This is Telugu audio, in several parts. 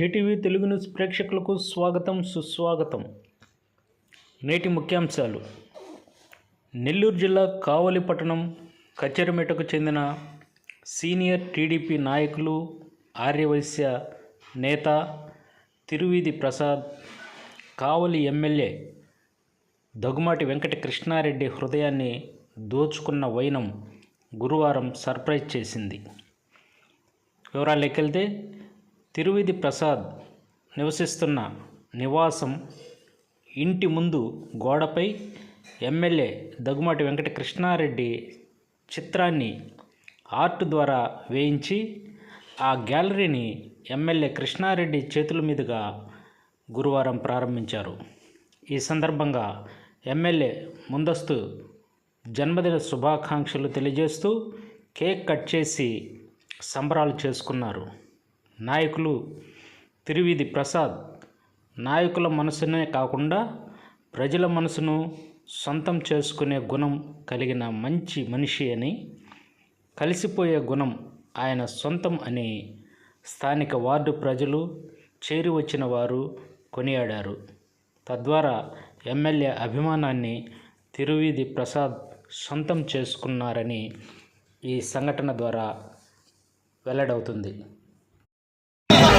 జేటీవీ తెలుగు న్యూస్ ప్రేక్షకులకు స్వాగతం సుస్వాగతం. నేటి ముఖ్యాంశాలు. నెల్లూరు జిల్లా కావలి పట్టణం కచ్చెరమెటకు చెందిన సీనియర్ టీడీపీ నాయకులు ఆర్యవైశ్య నేత తిరువీధి ప్రసాద్ కావలి ఎమ్మెల్యే దగ్గుమాటి వెంకట కృష్ణారెడ్డి హృదయాన్ని దోచుకున్న వైనం గురువారం సర్ప్రైజ్ చేసింది. వివరాలు వెళ్తే తిరువిధి ప్రసాద్ నివసిస్తున్న నివాసం ఇంటి ముందు గోడపై ఎమ్మెల్యే దగ్గుమాటి వెంకట కృష్ణారెడ్డి చిత్రాన్ని ఆర్ట్ ద్వారా వేయించి ఆ గ్యాలరీని ఎమ్మెల్యే కృష్ణారెడ్డి చేతుల మీదుగా గురువారం ప్రారంభించారు. ఈ సందర్భంగా ఎమ్మెల్యే ముందస్తు జన్మదిన శుభాకాంక్షలు తెలియజేస్తూ కేక్ కట్ చేసి సంబరాలు చేసుకున్నారు. నాయకులు తిరువీధి ప్రసాద్ నాయకుల మనసునే కాకుండా ప్రజల మనసును సొంతం చేసుకునే గుణం కలిగిన మంచి మనిషి అని కలిసిపోయే గుణం ఆయన సొంతం అని స్థానిక వార్డు ప్రజలు చేరి వచ్చిన వారు కొనియాడారు. తద్వారా ఎమ్మెల్యే అభిమానాన్ని తిరువీధి ప్రసాద్ సొంతం చేసుకున్నారని ఈ సంఘటన ద్వారా వెల్లడవుతుంది.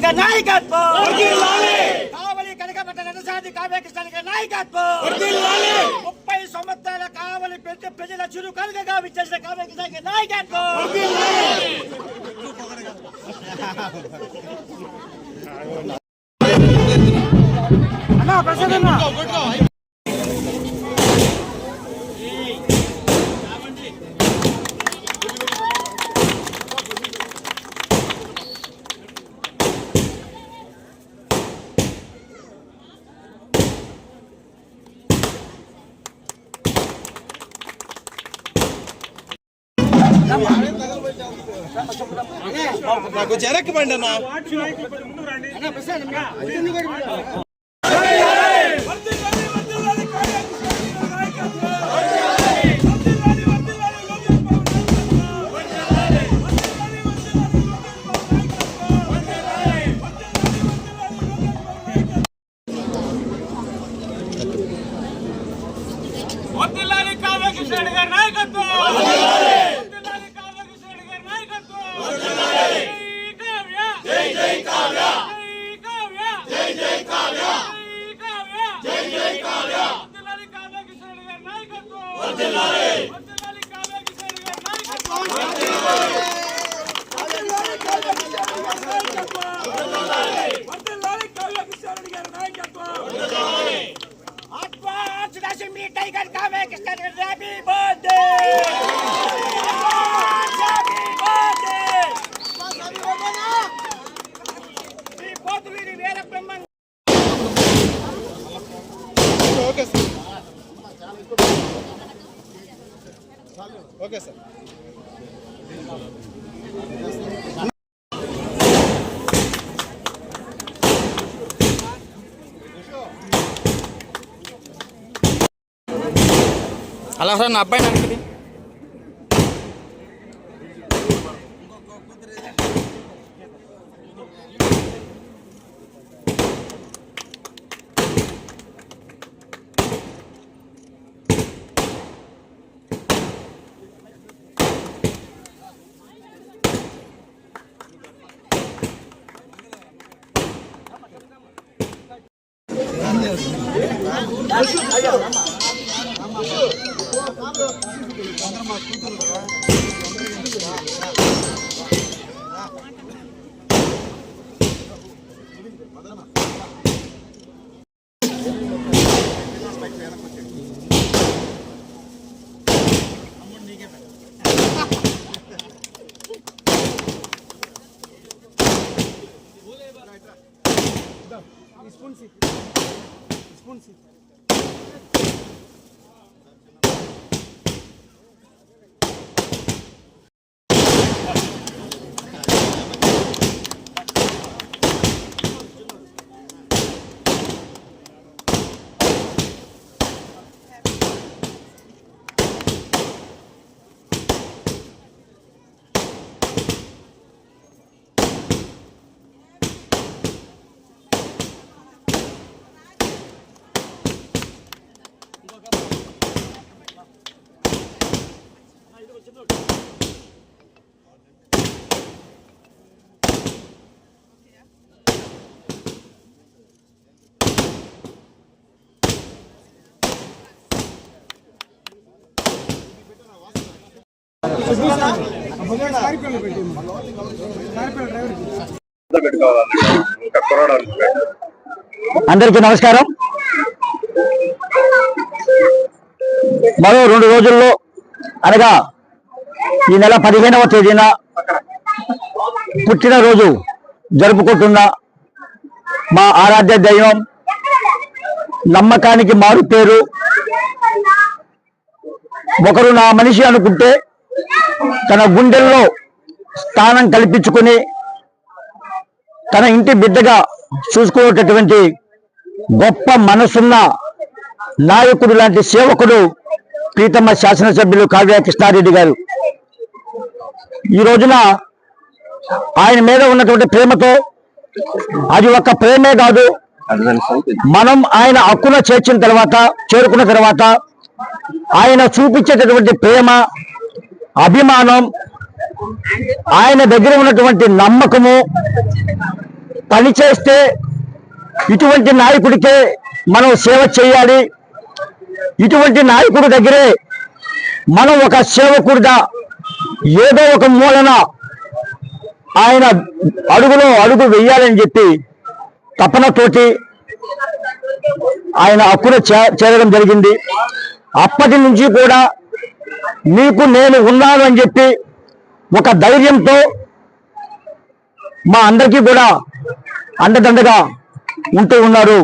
నాయకత్వం. కావలి కనకపట్ట నరసాది కావ్యకృష్ణ నాయకత్వం. ముప్పై సంవత్సరాల కావలి పెద్ద ప్రజల చురు కనుకగా విచ్చేసిన కావ్యకృష్ణ నాయకత్వం. అన్నా ప్రసాద్ అన్నా. నాకు జరక్ బండి అన్న వద్దిల్లాలి కావ్యకృష్ణ గారి నాయకత్వం వద్దిల్లాలి కావ్యకృష్ణ గారి నాయకత్వం జై జై కావ్య జై జై కావ్య జై జై కావ్య జై జై కావ్య వద్దిల్లాలి కావ్యకృష్ణ గారి నాయకత్వం వద్దిల్లాలి వద్దిల్లాలి కావ్యకృష్ణ గారి నాయకత్వం వద్దిల్లాలి కావ్యకృష్ణ గారి నాయకత్వం advance assembly tiger Kavyakrishna happy birthday happy birthday ఈ పోతులీని Veera Brahma okay sir okay sir. అలా సార్ నా అబ్బాయి నాకు स्पून सी स्पून सी అందరికీ నమస్కారం. మరో రెండు రోజుల్లో అనగా ఈ నెల పదిహేనవ తేదీన పుట్టినరోజు జరుపుకుంటున్న మా ఆరాధ్య దైవం నమ్మకానికి మారు పేరు. ఒకరు నా మనిషి అనుకుంటే తన గుండెల్లో స్థానం కల్పించుకుని తన ఇంటి బిడ్డగా చూసుకునేటటువంటి గొప్ప మనసున్న నాయకుడు లాంటి సేవకుడు ప్రీతమ్మ శాసనసభ్యులు కావ్య కృష్ణారెడ్డి గారు. ఈ రోజున ఆయన మీద ఉన్నటువంటి ప్రేమతో అది ఒక ప్రేమే కాదు. మనం ఆయన హక్కున చేర్చిన తర్వాత చేరుకున్న తర్వాత ఆయన చూపించేటటువంటి ప్రేమ అభిమానం ఆయన దగ్గర ఉన్నటువంటి నమ్మకము పని చేస్తే ఇటువంటి నాయకుడికే మనం సేవ చేయాలి. ఇటువంటి నాయకుడి దగ్గరే మనం ఒక సేవకుడిగా ఏదో ఒక మూలన ఆయన అడుగులో అడుగు వేయాలని చెప్పి తపనతోటి ఆయన హక్కును చే- చేరడం జరిగింది. అప్పటి నుంచి కూడా మీకు నేను ఉన్నాను అని చెప్పి ఒక ధైర్యంతో మా అందరికీ కూడా అండదండగా ఉంటూ ఉన్నారు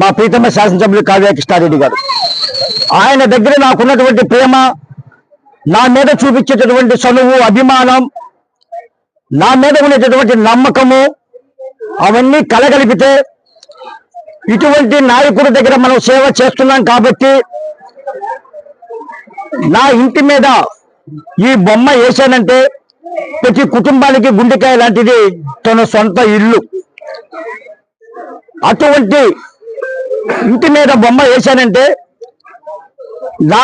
మా ప్రీతమ శాసనసభ్యులు కావ్య కృష్ణారెడ్డి గారు. ఆయన దగ్గర నాకున్నటువంటి ప్రేమ నా మీద చూపించేటటువంటి చనువు అభిమానం నా మీద ఉండేటటువంటి నమ్మకము అవన్నీ కలగలిపితే ఇటువంటి నాయకుడి దగ్గర మనం సేవ చేస్తున్నాం కాబట్టి నా ఇంటి మీద ఈ బొమ్మ వేశానంటే ప్రతి కుటుంబానికి గుండెకాయ లాంటిది తన సొంత ఇల్లు. అటువంటి ఇంటి మీద బొమ్మ వేశానంటే నా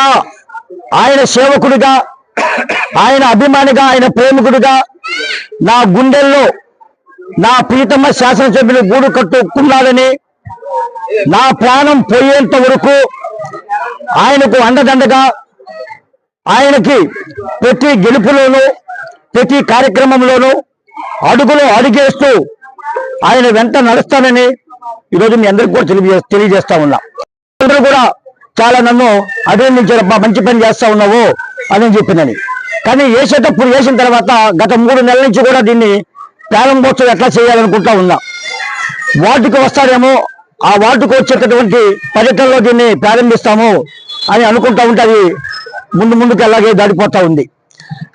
ఆయన సేవకుడిగా ఆయన అభిమానిగా ఆయన ప్రేమికుడిగా నా గుండెల్లో నా ప్రీతమ్మ శాసనసభ్యులు గూడు కట్టుకున్నాడని నా ప్రాణం పోయేంత వరకు ఆయనకు అండదండగా ఆయనకి ప్రతి గెలుపులోనూ ప్రతి కార్యక్రమంలోనూ అడుగులు అడుగేస్తూ ఆయన వెంట నడుస్తానని ఈరోజు మీ అందరికి కూడా తెలియజే తెలియజేస్తా ఉన్నా. అందరూ కూడా చాలా నన్ను అభినందించారబ్బా మంచి పని చేస్తా ఉన్నావు అని చెప్పిందని. కానీ వేసేటప్పుడు వేసిన తర్వాత గత మూడు నెలల నుంచి కూడా దీన్ని ప్రారంభోత్సవం ఎట్లా చేయాలనుకుంటా ఉన్నా. వార్డుకు వస్తారేమో ఆ వార్డుకు వచ్చేటటువంటి పర్యటనలో దీన్ని ప్రారంభిస్తాము అని అనుకుంటా ఉంటే అది ముందు ముందుకు అలాగే దాడిపోతా ఉంది.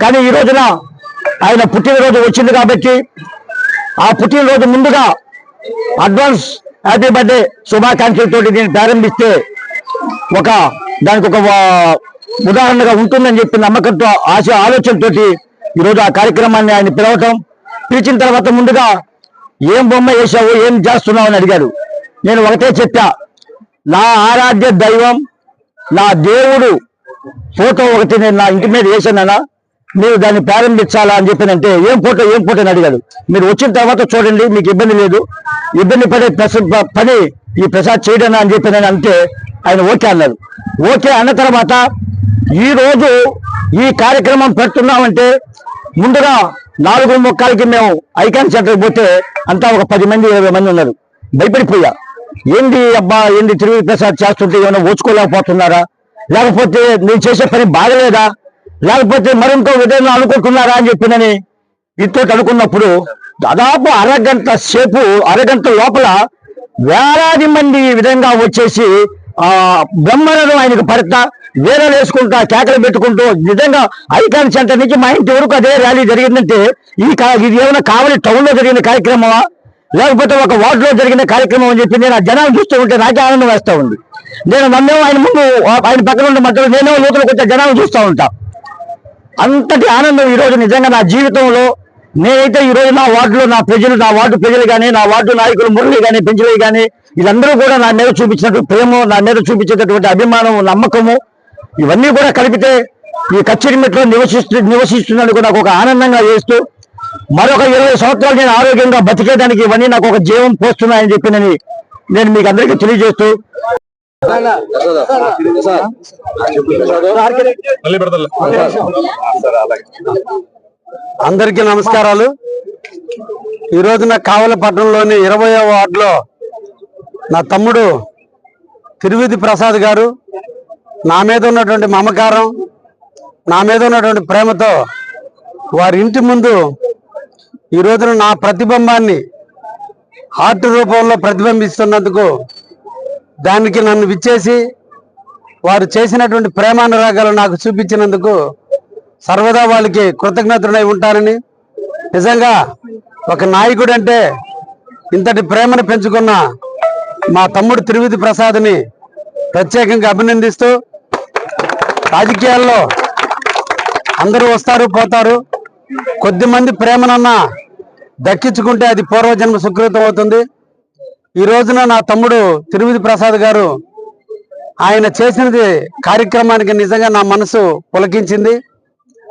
కానీ ఈ రోజున ఆయన పుట్టినరోజు వచ్చింది కాబట్టి ఆ పుట్టినరోజు ముందుగా అడ్వాన్స్ హ్యాపీ బర్త్డే శుభాకాంక్షలతో దీన్ని ప్రారంభిస్తే ఒక దానికి ఒక ఉదాహరణగా ఉంటుందని చెప్పి నమ్మకంతో ఆశ ఆలోచనతోటి ఈరోజు ఆ కార్యక్రమాన్ని ఆయన పిలవటం. పిలిచిన తర్వాత ముందుగా ఏం బొమ్మ వేసావు ఏం చేస్తున్నావు అని అడిగారు నేను ఒకటే చెప్పా నా ఆరాధ్య దైవం నా దేవుడు ఫోటో ఒకటి నేను నా ఇంటి మీద వేసానా మీరు దాన్ని ప్రారంభించాలా అని చెప్పినంటే ఏం ఫోటో ఏం ఫోటో అని అడిగాడు. మీరు వచ్చిన తర్వాత చూడండి మీకు ఇబ్బంది లేదు. ఇబ్బంది పడే పని ఈ ప్రసాద్ చేయడనా అని చెప్పి నేను అంటే ఆయన ఓకే అన్నారు. ఓకే అన్న తర్వాత ఈ రోజు ఈ కార్యక్రమం పెడుతున్నామంటే ముందుగా నాలుగు ముక్కలకి మేము ఐకాన్ సెంటర్కి పోతే అంతా ఒక పది మంది ఇరవై మంది ఉన్నారు. భయపడిపోయా. ఏంది అబ్బా ఏంది తిరుగు ప్రసాద్ చేస్తుంటే ఏమైనా ఓచుకోలేకపోతున్నారా? లేకపోతే నేను చేసే పని బాగలేదా? లేకపోతే మరింకో విధంగా అనుకుంటున్నారా అని చెప్పినని ఇంట్లో అనుకున్నప్పుడు దాదాపు అరగంట సేపు అరగంట లోపల వేలాది మంది ఈ విధంగా వచ్చేసి ఆ బ్రహ్మలను ఆయనకు పడతా వేరేలు వేసుకుంటా కేకలు పెట్టుకుంటూ నిజంగా ఐకాన్ సెంటర్ నుంచి మా ఇంటి వరకు అదే ర్యాలీ జరిగిందంటే ఈ ఇది ఏమైనా కావలి టౌన్లో జరిగిన కార్యక్రమమా? లేకపోతే ఒక వార్డులో జరిగిన కార్యక్రమం అని చెప్పి నేను ఆ జనాలు చూస్తూ ఉంటే నాకే ఆనందం వేస్తా ఉంది. నేను నన్నేమో ఆయన ముందు ఆయన పక్కన ఉండే మధ్యలో నేనేమో లోతులకు వచ్చే జనాలు చూస్తూ ఉంటా. అంతటి ఆనందం ఈ రోజు నిజంగా నా జీవితంలో నేనైతే ఈ రోజు నా వార్డులో నా ప్రజలు నా వార్డు ప్రజలు కానీ నా వార్డు నాయకులు మురళి కానీ పెంచలే కానీ వీళ్ళందరూ కూడా నా మీద చూపించినటువంటి ప్రేమ నా మీద చూపించేటటువంటి అభిమానం నమ్మకము ఇవన్నీ కూడా కలిపితే ఈ కచ్చిరిమెట్లో నివసిస్తు నివసిస్తున్నందుకు నాకు ఒక ఆనందంగా చేస్తూ మరొక ఇరవై సంవత్సరాలు నేను ఆరోగ్యంగా బతికేదానికి ఇవన్నీ నాకు ఒక జీవం పోస్తున్నాయని చెప్పినని నేను మీకు అందరికీ తెలియజేస్తూ అందరికీ నమస్కారాలు. ఈ రోజున కావలపట్నంలోని ఇరవయో వార్డులో నా తమ్ముడు తిరువిధి ప్రసాద్ గారు నా మీద ఉన్నటువంటి మమకారం నా మీద ఉన్నటువంటి ప్రేమతో వారి ఇంటి ముందు ఈ రోజున నా ప్రతిబింబాన్ని ఆర్ట్ రూపంలో ప్రతిబింబిస్తున్నందుకు దానికి నన్ను విచ్చేసి వారు చేసినటువంటి ప్రేమానురాగాలు నాకు చూపించినందుకు సర్వదా వాళ్ళకి కృతజ్ఞతలై ఉంటానని. నిజంగా ఒక నాయకుడు అంటే ఇంతటి ప్రేమను పెంచుకున్న మా తమ్ముడు త్రివిధి ప్రసాద్ని ప్రత్యేకంగా అభినందిస్తూ రాజకీయాల్లో అందరూ వస్తారు పోతారు. కొద్దిమంది ప్రేమనన్నా దక్కించుకుంటే అది పూర్వజన్మ సుకృతం అవుతుంది. ఈ రోజున నా తమ్ముడు తిరువిధి ప్రసాద్ గారు ఆయన చేసినది కార్యక్రమానికి నిజంగా నా మనసు పులకించింది.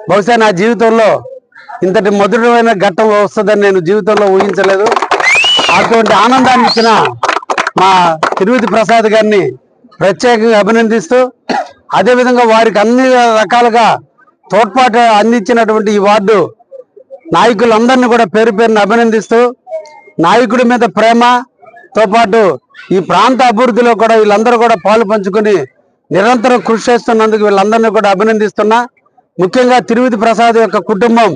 బహుశా నా జీవితంలో ఇంతటి మధురమైన ఘట్టం వస్తుందని నేను జీవితంలో ఊహించలేదు. అటువంటి ఆనందాన్ని ఇచ్చిన మా తిరుపతి ప్రసాద్ గారిని ప్రత్యేకంగా అభినందిస్తూ అదేవిధంగా వారికి అన్ని రకాలుగా తోడ్పాటు అందించినటువంటి ఈ వార్డు నాయకులందరినీ కూడా పేరు పేరును అభినందిస్తూ నాయకుడి మీద ప్రేమ తో పాటు ఈ ప్రాంత అభివృద్ధిలో కూడా వీళ్ళందరూ కూడా పాలు పంచుకొని నిరంతరం కృషి చేస్తున్నందుకు వీళ్ళందరినీ కూడా అభినందిస్తున్నా. ముఖ్యంగా తిరుపతి ప్రసాద్ యొక్క కుటుంబం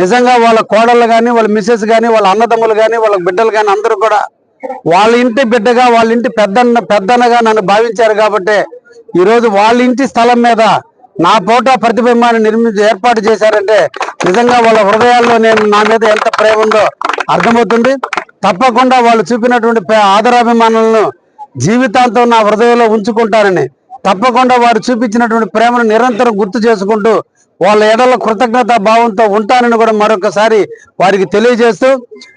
నిజంగా వాళ్ళ కోడళ్ళు కానీ వాళ్ళ మిసెస్ కానీ వాళ్ళ అన్నదమ్ములు కానీ వాళ్ళ బిడ్డలు కానీ అందరూ కూడా వాళ్ళ ఇంటి బిడ్డగా వాళ్ళ ఇంటి పెద్దన్న పెద్దన్నగా నన్ను భావించారు కాబట్టి ఈరోజు వాళ్ళ ఇంటి స్థలం మీద నా ఫోటో ప్రతిబింబాన్ని నిర్మించి ఏర్పాటు చేశారంటే నిజంగా వాళ్ళ హృదయాల్లో నేను నా మీద ఎంత ప్రేమ ఉందో అర్థమవుతుంది. తప్పకుండా వాళ్ళు చూపినటువంటి ఆదరాభిమానులను జీవితాంతం నా హృదయంలో ఉంచుకుంటారని తప్పకుండా వారు చూపించినటువంటి ప్రేమను నిరంతరం గుర్తు చేసుకుంటూ వాళ్ళ ఎడల కృతజ్ఞత భావంతో ఉంటానని కూడా మరొకసారి వారికి తెలియజేస్తూ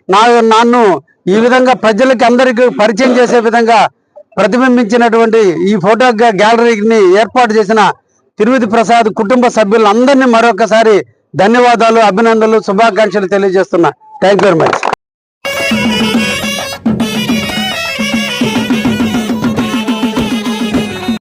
నా నన్ను ఈ విధంగా ప్రజలకి అందరికీ పరిచయం చేసే విధంగా ప్రతిబింబించినటువంటి ఈ ఫోటో గ్యాలరీని ఏర్పాటు చేసిన తిరుపతి ప్రసాద్ కుటుంబ సభ్యులందరినీ మరొకసారి ధన్యవాదాలు అభినందనలు శుభాకాంక్షలు తెలియజేస్తున్నా. Thank you very much Thank you.